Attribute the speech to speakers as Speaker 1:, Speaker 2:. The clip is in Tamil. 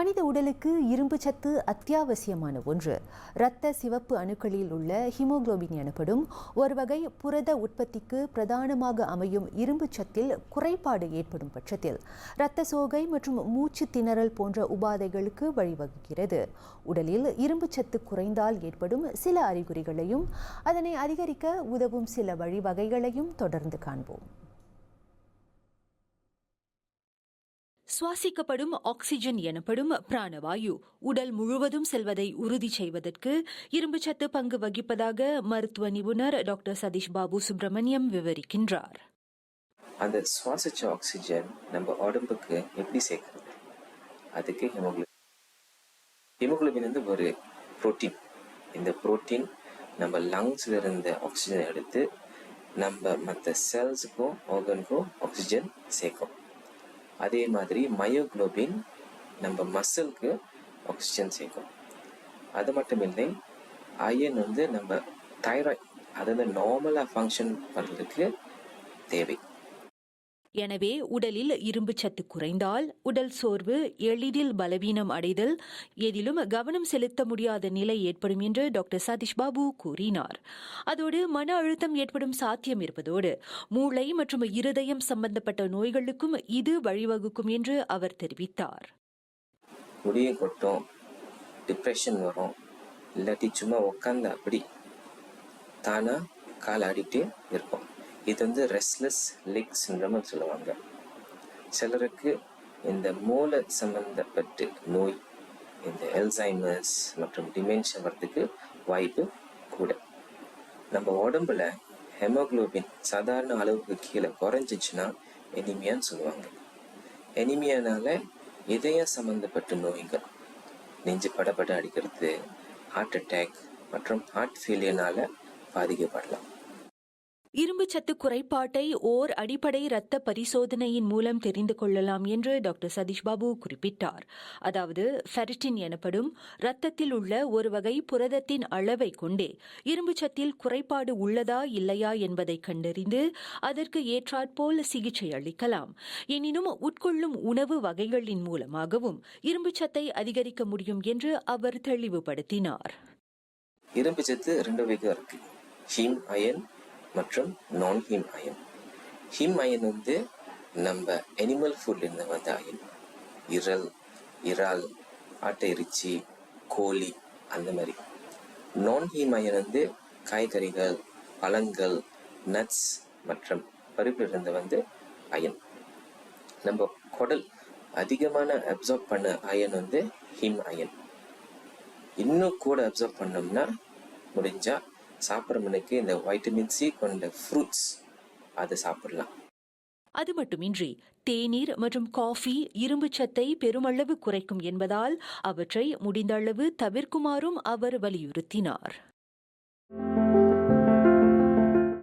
Speaker 1: மனித உடலுக்கு இரும்பு சத்து அத்தியாவசியமான ஒன்று. இரத்த சிவப்பு அணுக்களில் உள்ள ஹிமோகுளோபின் எனப்படும் ஒரு வகை புரத உற்பத்திக்கு பிரதானமாக அமையும் இரும்பு சத்தில் குறைபாடு ஏற்படும் பட்சத்தில் இரத்த சோகை மற்றும் மூச்சு திணறல் போன்ற உபாதைகளுக்கு வழிவகுக்கிறது. உடலில் இரும்பு சத்து குறைந்தால் ஏற்படும் சில அறிகுறிகளையும் அதனை அதிகரிக்க உதவும் சில வழிவகைகளையும் தொடர்ந்து காண்போம்.
Speaker 2: சுவாசிக்கப்படும் ஆக்சிஜன் எனப்படும் பிராணவாயு. உடல் முழுவதும் செல்வதை உறுதி செய்வதற்கு இரும்புச்சத்து பங்கு வகிப்பதாக மருத்துவ நிபுணர் டாக்டர் சதீஷ் பாபு சுப்பிரமணியம் விவரிக்கின்றார்.
Speaker 3: அந்த சுவாசிச்ச ஆக்சிஜன் நம்ம உடம்புக்கு எப்படி சேர்க்கிறது? அதுக்கு ஹெமோகுளோபின் ஹெமோகுளோபின் வந்து ஒரு புரோட்டீன். இந்த புரோட்டீன் நம்ம லங்ஸ்ல இருந்த ஆக்சிஜன் எடுத்து நம்ம மற்ற செல்ஸுக்கும் ஆர்கனுக்கும் ஆக்சிஜன் சேர்க்கும். அதே மாதிரி மயோக்ளோபின் நம்ம மசிலுக்கு ஆக்சிஜன் சேர்க்கும். அது மட்டும் இல்லை அயன் வந்து நம்ம தைராய்ட் அதாவது நார்மலாக ஃபங்க்ஷன் பண்ணுறதுக்கு தேவை.
Speaker 2: எனவே உடலில் இரும்பு சத்து குறைந்தால் உடல் சோர்வு எளிதில் பலவீனம் அடைதல் எதிலும் கவனம் செலுத்த முடியாத நிலை ஏற்படும் என்று டாக்டர் சதீஷ் பாபு கூறினார். அதோடு மன அழுத்தம் ஏற்படும் சாத்தியம் இருப்பதோடு மூளை மற்றும் இருதயம் சம்பந்தப்பட்ட நோய்களுக்கும் இது வழிவகுக்கும் என்று அவர் தெரிவித்தார்.
Speaker 3: கொட்டும் டிப்ரெஷன் வரும். இல்லாட்டி சும்மா உட்காந்து அப்படி தானா கால் ஆடிட்டே இருக்கும் இது வந்து ரெஸ்ட்லெஸ் லெக் சிண்ட்ரம்னு சொல்லுவாங்க. சிலருக்கு இந்த மூளை சம்பந்தப்பட்ட நோய் இந்த எல்சைமர்ஸ் மற்றும் டிமென்ஷன் வர்றதுக்கு வாய்ப்பு கூட. நம்ம உடம்புல ஹெமோகுளோபின் சாதாரண அளவுக்கு கீழே குறைஞ்சிச்சுன்னா எனிமியான்னு சொல்லுவாங்க. எனிமியானால இதயம் சம்மந்தப்பட்ட நோய்கள் நெஞ்சு படபட அடிக்கிறது ஹார்ட் அட்டாக் மற்றும் ஹார்ட் ஃபெயிலியர்னால பாதிக்கப்படலாம்.
Speaker 2: இரும்புச்சத்து குறைபாட்டை ஓர் அடிப்படை இரத்த பரிசோதனையின் மூலம் தெரிந்து கொள்ளலாம் என்று டாக்டர் சதீஷ் பாபு குறிப்பிட்டார். அதாவது ஃபெரிட்டின் எனப்படும் இரத்தத்தில் உள்ள ஒரு வகை புரதத்தின் அளவை கொண்டே இரும்புச்சத்தில் குறைபாடு உள்ளதா இல்லையா என்பதை கண்டறிந்து அதற்கு ஏற்றாற்போல் சிகிச்சை அளிக்கலாம். எனினும் உட்கொள்ளும் உணவு வகைகளின் மூலமாகவும் இரும்புச்சத்தை அதிகரிக்க முடியும் என்று அவர் தெளிவுபடுத்தினார்.
Speaker 3: இரும்புச்சத்து ரெண்டு வகை இருக்கு. ஹீம் அயன் மற்றும் நான் ஹீம் அயன் ஹிம் அயன் வந்து நம்ம அனிமல் ஃபுட்லேருந்து வந்த அயன் இறல் இறால் ஆட்டை இறைச்சி கோழி அந்த மாதிரி. நான் ஹீம் அயன் வந்து காய்கறிகள் பழங்கள் நட்ஸ் மற்றும் பருப்பிலிருந்து வந்து அயன் நம்ம குடல் அதிகமான அப்சர்வ் பண்ண அயன் வந்து ஹிம் அயன் இன்னும் கூட அப்சர்வ் பண்ணோம்னா முடிஞ்சால் சாப்பிட்றவனுக்கு இந்த வைட்டமின் சி கொண்ட ஃப்ரூட்ஸ் அதை சாப்பிடலாம்.
Speaker 2: அது மட்டுமின்றி தேநீர் மற்றும் காஃபி இரும்பு சத்தை பெருமளவு குறைக்கும் என்பதால் அவற்றை முடிந்த அளவு தவிர்க்குமாறும் அவர் வலியுறுத்தினார்.